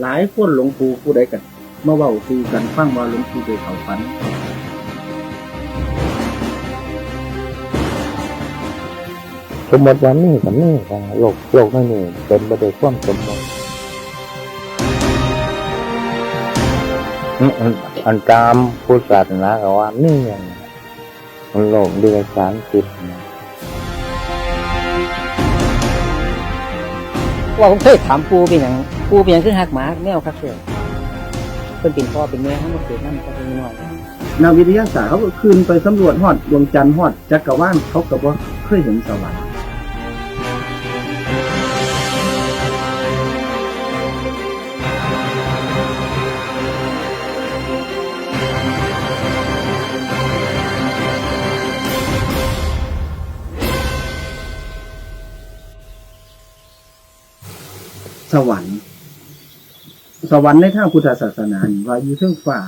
หลายคนหลวงปู่ผู้ใดกันมาเว้าสู่กันฟังว่าหลวงปู่ไปเขาฝันสมมติว่ามีกับมีกันโลกโลกไม่มีเป็นไปด้วยความสมมติอืมอันอันตามพุทธศาสนาก็ว่ามีอย่างมันโลกเดือดสารจิตนะ ว่าผมเคยถามปูเป็นอย่างปูเป็นอย่างคือหักหมาแมวคักเสือเพิ่นเป็นพ่อเป็นแม่ทั้งหมดเกิดนั่นก็เป็นน้อยนักวิทยาศาสตร์เขาก็คืนไปสำรวจฮอดดวงจันทร์ฮอดจักรวาลเขาก็บ่เคยเห็นสวรรค์ สวรรค์ สวรรค์ในทางพุทธศาสนานี่ว่าอยู่เทิงฟ้า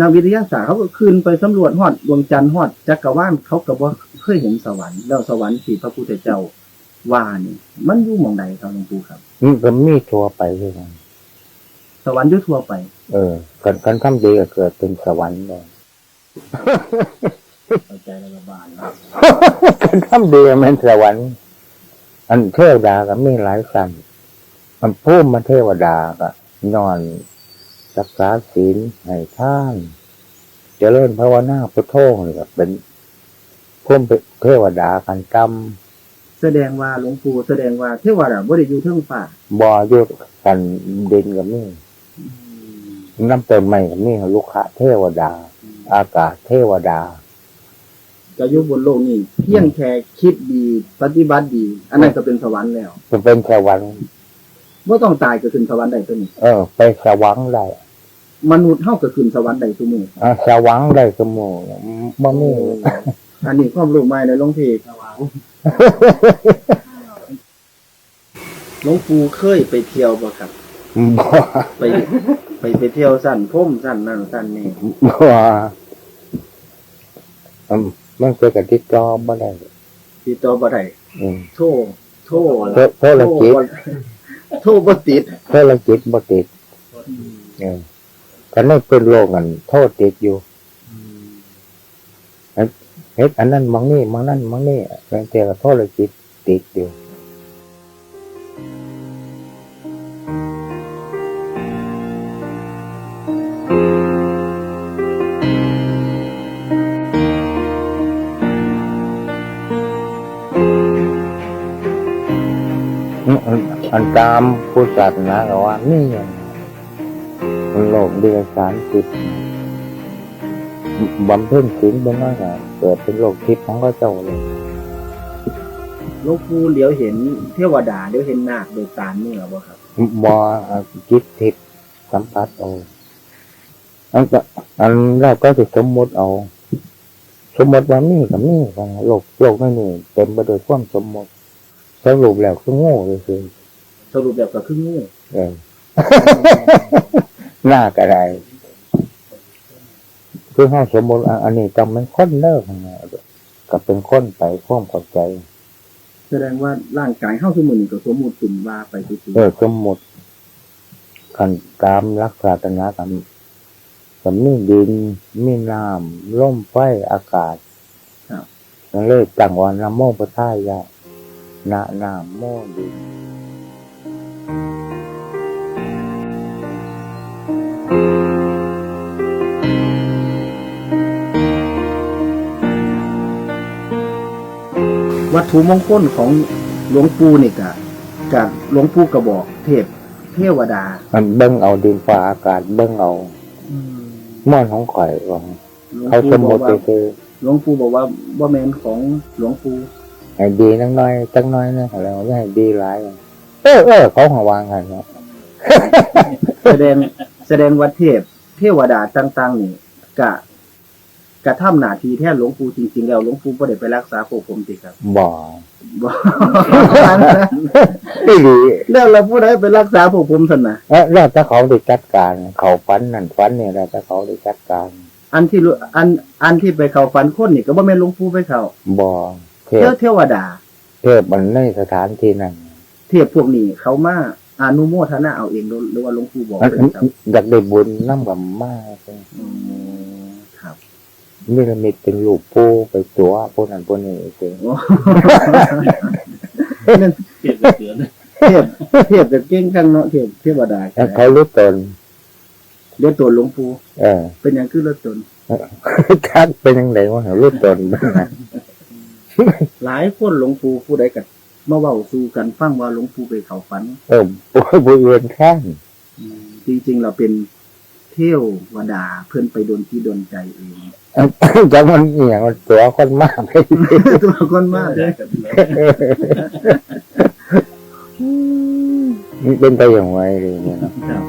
นักวิทยาศาสตร์เขาก็คืนไปสำรวจฮอดดวงจันทร์ฮอดจักรวาลเขาก็บ่เคยเห็นสวรรค์แล้วสวรรค์ที่พระพุทธเจ้าว่านี่มันอยู่หม่องใดครับหลวงปู่ครับมันก็มีทั่วไปด้วยกันสวรรค์อยู่ทั่วไป เออกันกันทำดีก็เกิดเป็นสวรรค์เลยเข้าใจแล้วก็บานนะกันทำดีมันสวรรค์อันเทวดาก็มีหลายสัน มันพุ่มมาเทวดาก็นอน รักษาศีลให้ท่านเจริญภาวนาพุทโธนี่ก็เป็นพุ่มเป็นเทวดากันกรรมแสดงว่าหลวงปู่แสดงว่าเทวดาบ่ได้อยู่เทิงฟ้าบอยุกันดินก็มีน้ำต้นไม้ก็มีลูกขะเทวดา อากาศเทวดาก็อยู่บนโลกนี้เพียงแค่คิดดี ปฏิบัติดี อันนั้นก็เป็นสวรรค์แล้วจะเป็นสวรรค์ บ่ต้องตายก็ขึ้นสวรรค์ได้ตัวนี้ เออ ไปสวรรค์ได้มนุษย์เฮาก็ขึ้นสวรรค์ได้ทุกมื้ออ่าสวรรค์ได้สมูบ่มีอันนี้ความรู้ใหม่ในหลวงพี่หลวงปู่เคยไปเที่ยวบ่ครับบ่ไปไปไปเที่ยวสั่นพุ่มสั่นนั่นสั่นนี่บ่อืมมันเกิดกับติดต่อบ่ได้ติดต่อบ่ได้อืมโทรโทรโทรโทรจิต โทรบ่ติดโทรจิตบ่ติดเออคันนั้นเป็นโรคกันโทษติดอยู่เฮ็ดอันนั้นมองนี่มองนั่นมองนี่บางทีก็โทษจิตติดอยู่ อืมอันอันตามพุทธศาสนาก็ว่านี่อย่างมันโลกเดือดสารจิตบำเพ็ญศีลเป็นน้อยก็เกิดเป็นโลกทิพย์ของพระเจ้าเลยหลวงปู่เหลียวเห็นเทวดาเหลียวเห็นนาคโดยตาเนื้อบ่ครับบอจิตทิพย์สัมผัสเอาอันก็อันแรกก็จะสมมติเอา สมมติว่ามีกับมีกันโลกโลกไม่มีเต็มไปด้วยความสมมติ สรุปแล้วคือโง่เลยคือสรุปแบบก็คืองูเออหน้ากระไรคือห้าสมบูรณ์อันนี้จำเป็นคนเลิกกับเป็นคนไปความเข้าใจ แสดงว่าร่างกายเฮาทุกมื้อนี้ก็สมมุติขึ้นว่าไปซื่อเออสมมติกันตามรักษาตนากันกับมีดินมีน้ำร่มไฟอากาศๆครับนั่นเลยจังหวะนโมปทายะ นะน้ำโมดินวัตถุมงคลของหลวงปู่นี่ก็ก็หลวงปู่ก็บอกเทพเทวดา มันเบิ้งเอาดินฟ้าอากาศเบิ้งเอาม่อนของข่อยว่าหลวงเขาสปู่มบมอกติว่าคือหลวงปู่บอกว่าบ่แม่นของหลวงปู่ ให้ดีนักน้อยจักน้อยนะแล้วไม่ให้ดีหลายเออเออเขาหัววางกันเนาะแสดงแสดงว่าเทพ เทวดาต่างๆนี่ก็กระทำหน้าที่แทนหลวงปู่จริงๆ แล้วหลวงปู่บ่ได้ไปรักษาพวกผมติครับบ่บ่ไม่ดีแล้วเราผู้ใดไปรักษาพวกผมซั่นน่ะเออแล้วถ้าเขาได้จัดการ เขาฟันนั่นฟันนี่แล้วถ้าเขาได้จัดการ อันที่รู้อันอันที่ไปเข้าฝันคนนี่ก็บ่แม่นหลวงปู่ไปเข้าบ่ เทเทพวเทวดา เทพมันในสถานที่นั้น เทพพวกนี้เขามาอนุโมทนาเอาเองหรือว่าหลวงปู่บอกอันเป็นครับอยากได้บุญน้ำกับมากอืมครับนี่ละมิตเป็นลูกปูไปตัวพวกนั้นพวกนี้เองโอ้นั่นเปลี่ยนเป็นเสือเลยเทพเทพจะเก่งกันเนาะเทพเทวดาแล้วเขารู้ตนเดี๋ยวตัวหลวงปู่เออเป็นอย่างคือรถตนทักเป็นยังไงวะรู้ตนบ้างนะ หลายคนหลวงปู่ผู้ใดกันมาเว้าสู่กันฟังว่าหลวงปู่ไปเขาฝันเออปูบุญเรือนข้างจริงๆเราเป็นเที่ยววดาเพื่อนไปโดนที่โดนใจเองจะมันเอียงมันตัวคนมากให้ตัวคนมากเลยมันเป็นไปอย่างไรเลยเนี่ยนาะ